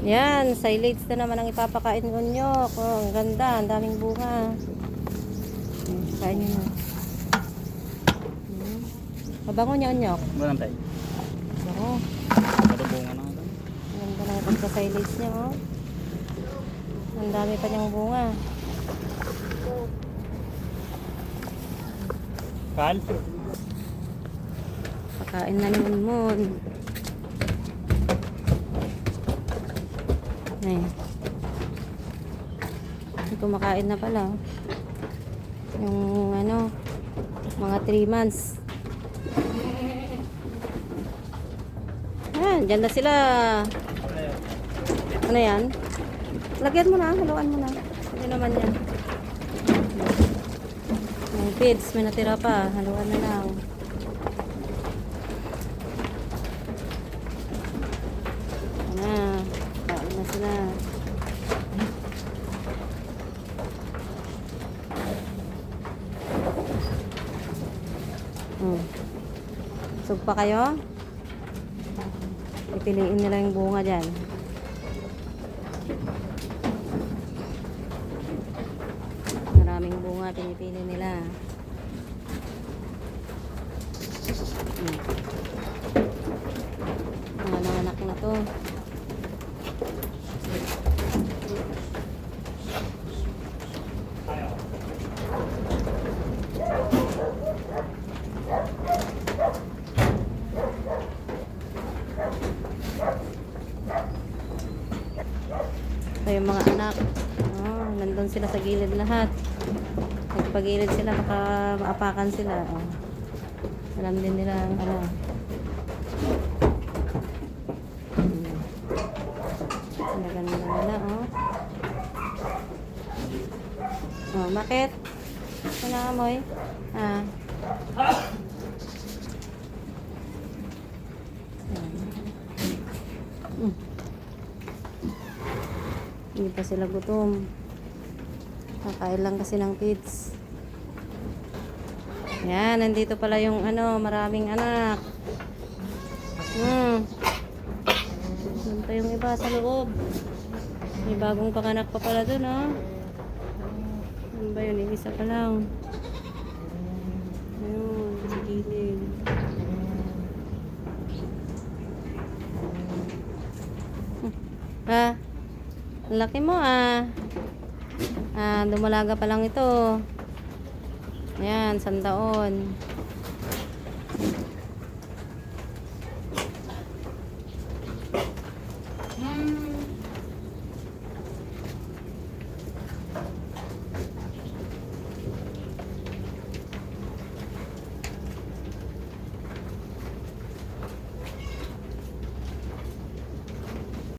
Yan, silage na naman ang ipapakain ko nyo. Oh, ang ganda, ang daming bunga. Hmm, Kain nyo na. Hmm. Mabango niya, onyok. Buwan tayo. Bango. Padubungan na ito. Ang ganda ng pagka-silage niya, oh. Ang dami pa niyang bunga. Kal? Pakain na ni Munmun. Ay. Kumakain na pala. Yung ano, mga 3 months. Yan, dyan na sila. Ano yan? Lagyan mo na, haluan mo na. Hindi naman yan. Yung feeds, may natira pa. Haluan na lang. Na, kain na. Hmm. Sug pa kayo? Pipiliin nila yung bunga dyan. Maraming bunga pinipili nila. Hmm. Mga nanganak na to. Ito yung mga anak. Oh, nandun sila sa gilid lahat. Nagpagilid sila, baka maapakan sila. Oh. Alam din nila ang ano. Hmm. Ang ganda nila, oh. Oh, bakit? Ano amoy? Ah. Hmm. Hindi pa sila gutom. Kakain lang kasi ng kids. Yan, nandito pala yung ano, maraming anak. Hmm. Doon pa yung iba sa loob. May bagong panganak pa pala dun, oh. Ano ba yun? Yung isa pa lang. Ayun, sa gilid. Hmm. Laki mo ah. Ah, dumalaga pa lang ito. Ayan, sandaon.